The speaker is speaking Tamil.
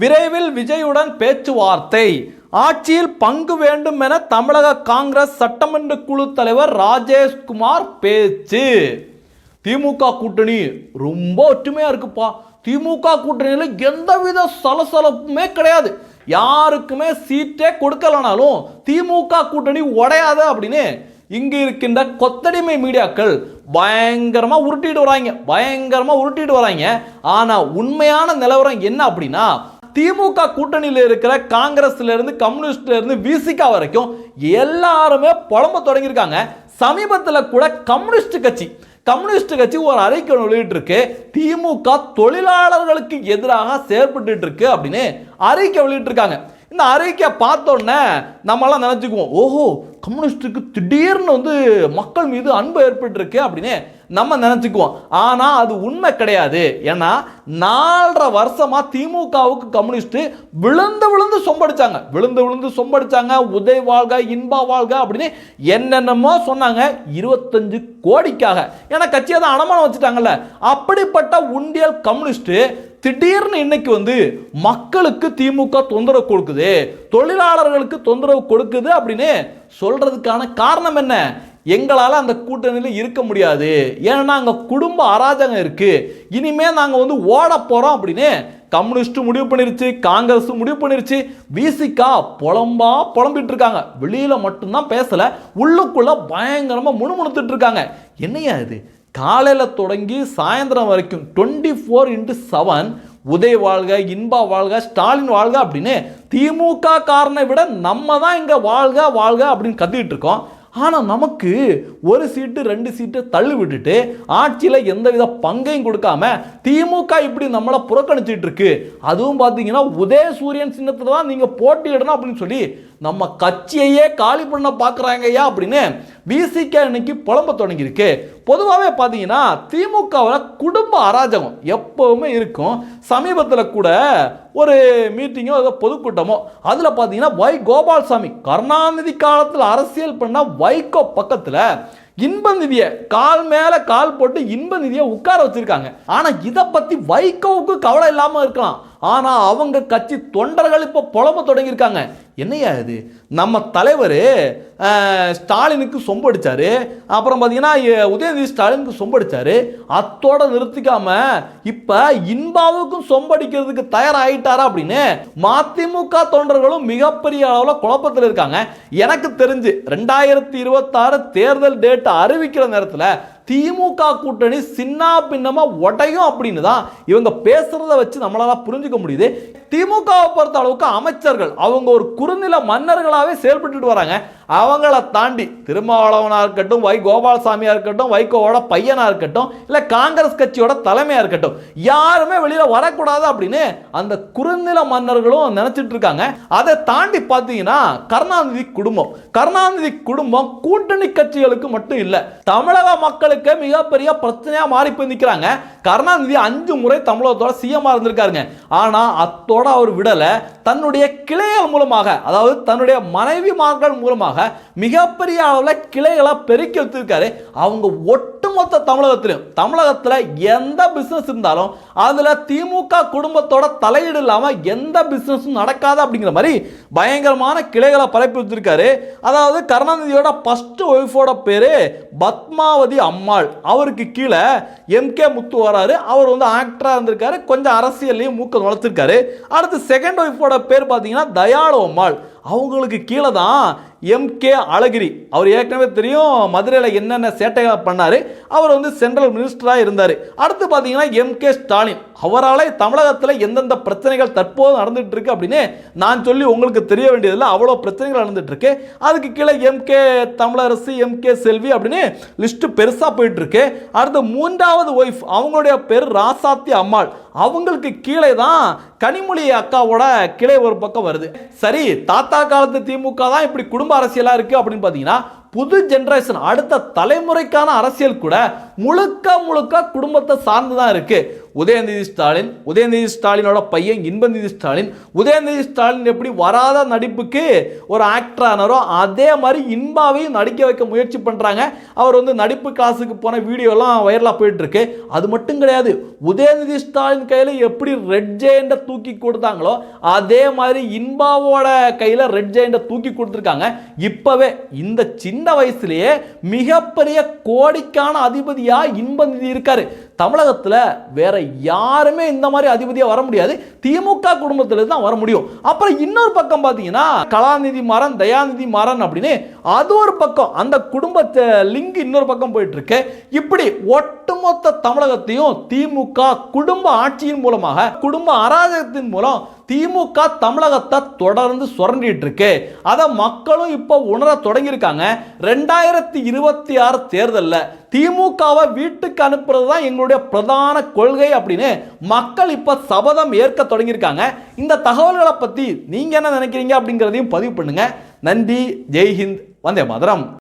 விரைவில் விஜயுடன் பேச்சுவார்த்தை. ஆட்சியில் பங்கு வேண்டும் என தமிழக காங்கிரஸ் சட்டமன்ற குழு தலைவர் ராஜேஷ்குமார் பேச்சு. திமுக கூட்டணி ரொம்ப ஒற்றுமையா இருக்குப்பா. திமுக கூட்டணியில் எந்தவித சலசலப்புமே கிடையாது. யாருக்குமே சீட்டே கொடுக்கலனாலும் திமுக கூட்டணி உடையாது அப்படின்னு இங்கே இருக்கின்ற கொத்தடிமை மீடியாக்கள் பயங்கரமாக உருட்டிட்டு வராங்க. பயங்கரமாக உருட்டிட்டு வராங்க. ஆனால் உண்மையான நிலவரம் என்ன அப்படின்னா திமுக கூட்டணியில் இருக்கிற காங்கிரஸ்ல இருந்து கம்யூனிஸ்ட்ல இருந்து விசிகா வரைக்கும் எல்லாருமே புலம்ப தொடங்கியிருக்காங்க. சமீபத்தில் கூட கம்யூனிஸ்ட் கட்சி கம்யூனிஸ்ட் கட்சி ஒரு அறிக்கை வெளியிட்டு இருக்கு திமுக தொழிலாளர்களுக்கு எதிராக செயற்பட்டு இருக்கு அப்படின்னு அறிக்கை வெளியிட்டு இருக்காங்க இந்த அறிக்கையை பார்த்தோன்னே நம்மளாம் நினச்சிக்குவோம் ஓஹோ கம்யூனிஸ்ட்டுக்கு திடீர்னு வந்து மக்கள் மீது அன்பு ஏற்பட்டிருக்கு அப்படின்னு நம்ம நினச்சிக்குவோம். ஆனால் அது உண்மை கிடையாது. ஏன்னா நாலரை வருஷமாக திமுகவுக்கு கம்யூனிஸ்ட்டு விழுந்து விழுந்து சொம்படிச்சாங்க. விழுந்து விழுந்து சொம்படிச்சாங்க. உதய் வாழ்க இன்பா வாழ்க அப்படின்னு என்னென்னமோ சொன்னாங்க. இருபத்தஞ்சு கோடிக்காக. ஏன்னா கட்சியை தான் அடமானம் வச்சுட்டாங்கல்ல. அப்படிப்பட்ட உண்டியல் கம்யூனிஸ்ட்டு திடீர்னு இன்னைக்கு வந்து மக்களுக்கு திமுக தொந்தரவு கொடுக்குது தொழிலாளர்களுக்கு தொந்தரவு கொடுக்குது அப்படின்னு சொல்றதுக்கான காரணம் என்ன? எங்களால் அந்த கூட்டணியில் இருக்க முடியாது. ஏன்னா அங்கே குடும்ப அராஜகம் இருக்கு. இனிமே நாங்கள் வந்து ஓட போகிறோம் அப்படின்னு கம்யூனிஸ்ட் முடிவு பண்ணிருச்சு காங்கிரஸ் முடிவு பண்ணிருச்சு விசிகா புலம்பா புலம்பிட்டு இருக்காங்க. வெளியில மட்டும்தான் பேசல உள்ளுக்குள்ள பயங்கரமா முணுமுணுத்துட்டு இருக்காங்க. என்னையா இது? காலையில் தொடங்கி சாயந்தரம் வரைக்கும் twenty four into seven Uday வாழ்க இன்பா வாழ்க ஸ்டாலின் வாழ்க அப்படின்னு திமுக காரனை விட நம்ம தான் இங்கே வாழ்க வாழ்க அப்படின்னு கத்திக்கிட்டு இருக்கோம். ஆனால் நமக்கு ஒரு சீட்டு ரெண்டு சீட்டு தள்ளி விட்டுட்டு ஆட்சியில் எந்தவித பங்கையும் கொடுக்காம திமுக இப்படி நம்மளை புறக்கணிச்சிட்டு இருக்கு. அதுவும் பார்த்தீங்கன்னா உதயசூரியன் சின்னத்தில் தான் நீங்கள் போட்டியிடணும் அப்படின்னு சொல்லி நம்ம கட்சியையே காலி பண்ண பார்க்குறாங்கய்யா அப்படின்னு விசிக இன்னைக்கு புலம்ப தொடங்கியிருக்கு. பொதுவாகவே பார்த்தீங்கன்னா திமுகவில் குடும்ப அராஜகம் எப்போவுமே இருக்கும். சமீபத்தில் கூட ஒரு மீட்டிங்கோ ஏதோ பொதுக்கூட்டமோ அதில் பார்த்தீங்கன்னா வை கோபால்சாமி கருணாநிதி காலத்தில் அரசியல் பண்ண வைகோ பக்கத்தில் இன்ப நிதியை கால் மேலே கால் போட்டு இன்ப நிதியை உட்கார வச்சிருக்காங்க. ஆனால் இதை பற்றி வைகோவுக்கு கவலை இல்லாமல் இருக்கலாம். ஆனால் அவங்க கட்சி தொண்டர்கள் இப்போ புலம்ப தொடங்கியிருக்காங்க. என்னையா இது? நம்ம தலைவர் ஸ்டாலினுக்கு சொம்படிச்சார். அப்புறம் பார்த்தீங்கன்னா உதயநிதி ஸ்டாலினுக்கு சொம்படிச்சார். அத்தோட நிறுத்திக்காமல் இப்போ இன்பாவுக்கும் சொம்படிக்கிறதுக்கு தயாராகிட்டாரா அப்படின்னு மதிமுக தொண்டர்களும் மிகப்பெரிய அளவில் குழப்பத்தில் இருக்காங்க. எனக்கு தெரிஞ்சு ரெண்டாயிரத்தி இருபத்தாறு தேர்தல் டேட் அறிவிக்கிற நேரத்தில் திமுக கூட்டணி சின்ன பின்னமாக உடையும் அப்படின்னு தான் இவங்க பேசுறத வச்சு நம்மளால புரிஞ்சுக்க முடியுது. திமுகவை பொறுத்த அளவுக்கு அமைச்சர்கள் அவங்க ஒரு குறுநில மன்னர்களாகவே செயல்பட்டுட்டு வராங்க. அவங்கள தாண்டி திருமாவளவனாக இருக்கட்டும் வை கோபாலசாமியாக இருக்கட்டும் வைகோவோட பையனாக இருக்கட்டும் இல்லை காங்கிரஸ் கட்சியோட தலைமையாக இருக்கட்டும் யாருமே வெளியில் வரக்கூடாது அப்படின்னு அந்த குறுநில மன்னர்களும் நினச்சிட்டு இருக்காங்க. அதை தாண்டி பார்த்தீங்கன்னா கருணாநிதி குடும்பம். கருணாநிதி குடும்பம் கூட்டணி கட்சிகளுக்கு மட்டும் இல்லை தமிழக மக்களுக்கு மிகப்பெரிய பிரச்சனையாக மாறி போய் நிற்கிறாங்க கருணாநிதி அஞ்சு முறை தமிழகத்தோட சிஎம்மாக இருந்திருக்காருங்க. ஆனால் அத்தோட அவர் விடலை. தன்னுடைய கிளைகள் மூலமாக அதாவது தன்னுடைய மனைவிமார்கள் மூலமாக மிகப்பெரிய அளவில் கிளைகளை பெருக்கி வச்சிருக்காரு அவங்க ஒட்டுமொத்த தமிழகத்திலும் தமிழகத்தில் எந்த பிஸ்னஸ் இருந்தாலும் அதில் திமுக குடும்பத்தோட தலையீடு இல்லாமல் எந்த பிஸ்னஸும் நடக்காது அப்படிங்கிற மாதிரி பயங்கரமான கிளைகளை பரப்பி வச்சிருக்காரு. அதாவது கருணாநிதியோட ஃபர்ஸ்ட் ஒய்ஃபோட பேர் பத்மாவதி அம்மாள். அவருக்கு கீழே எம்கே முத்து வராரு. அவர் வந்து ஆக்டராக இருந்திருக்காரு. கொஞ்சம் அரசியல்லையும் மூக்க வளர்த்துருக்காரு. அடுத்து செகண்ட் ஒய்ஃபோட பேர் பார்த்தீங்கன்னா தயாளு அம்மாள். அவங்களுக்கு கீழே தான் எம்கே அழகிரி. அவர் ஏற்கனவே தெரியும் மதுரையில் என்னென்ன சேட்டைகளை பண்ணார். அவர் வந்து சென்ட்ரல் மினிஸ்டராக இருந்தார். அடுத்து பார்த்தீங்கன்னா எம்கே ஸ்டாலின் அவரால் தமிழகத்தில் எந்தெந்த பிரச்சனைகள் தற்போது நடந்துகிட்டு இருக்கு அப்படின்னு நான் சொல்லி உங்களுக்கு தெரிய வேண்டியதில்லை அவ்வளோ பிரச்சனைகள் நடந்துட்டு இருக்கு அதுக்கு கீழே எம்கே தமிழரசு எம்கே செல்வி அப்படின்னு லிஸ்ட்டு பெருசாக போயிட்டு இருக்கு அடுத்து மூன்றாவது ஒய்ஃப் அவங்களுடைய பேர் ராசாத்தி அம்மாள். அவங்களுக்கு கீழே தான் கனிமொழி அக்காவோட கிளை ஒரு பக்கம் வருது. சரி தாத்தா காலத்து திமுக தான் இப்படி குடும்ப அரசியலாக இருக்குது அப்படின்னு பார்த்தீங்கன்னா புது ஜெனரேஷன் அடுத்த தலைமுறைக்கான அரசியல் கூட முழுக்க முழுக்க குடும்பத்தை சார்ந்து தான் இருக்கு. உதயநிதி ஸ்டாலின் உதயநிதி ஸ்டாலினோட பையன் இன்பநிதி ஸ்டாலின் உதயநிதி ஸ்டாலின் எப்படி வராத நடிப்புக்கு ஒரு ஆக்டர் ஆனாரோ அதே மாதிரி இன்பாவையும் நடிக்க வைக்க முயற்சி பண்ணுறாங்க அவர் வந்து நடிப்பு கிளாஸுக்கு போன வீடியோலாம் வைரலாக போயிட்டுருக்கு. அது மட்டும் கிடையாது உதயநிதி ஸ்டாலின் கையில் எப்படி ரெட் ஜெயண்டை தூக்கி கொடுத்தாங்களோ அதே மாதிரி இன்பாவோட கையில் ரெட் ஜெயண்டை தூக்கி கொடுத்துருக்காங்க. இப்போவே இந்த சின்ன வயசுலேயே மிகப்பெரிய கோடிக்கான அதிபதி அதிபதியா இன்பநிதி இருக்காரு. தமிழகத்தில் வேற யாருமே இந்த மாதிரி அதிபதியாக வர முடியாது. திமுக குடும்பத்தில் தான் வர முடியும். அப்புறம் இன்னொரு பக்கம் பார்த்தீங்கன்னா கலாநிதி மாறன் தயாநிதி மாறன் அப்படின்னு அது ஒரு பக்கம் அந்த குடும்பத்தை லிங்க் இன்னொரு பக்கம் போயிட்டு இருக்கு இப்படி ஒட்டுமொத்த தமிழகத்தையும் திமுக குடும்ப ஆட்சியின் மூலமாக குடும்ப அராஜகத்தின் மூலம் திமுக தமிழகத்தை தொடர்ந்து சுரண்டிட்டு இருக்கு அதை மக்களும் இப்போ உணர தொடங்கியிருக்காங்க. ரெண்டாயிரத்தி இருபத்தி ஆறு தேர்தலில் திமுகவை வீட்டுக்கு அனுப்புறது தான் எங்களுடைய பிரதான கொள்கை அப்படின்னு மக்கள் இப்போ சபதம் ஏற்க தொடங்கியிருக்காங்க. இந்த தகவல்களை பற்றி நீங்கள் என்ன நினைக்கிறீங்க அப்படிங்கிறதையும் பதிவு பண்ணுங்க. நன்றி ஜெய்ஹிந்த் வந்தே மதுரம்.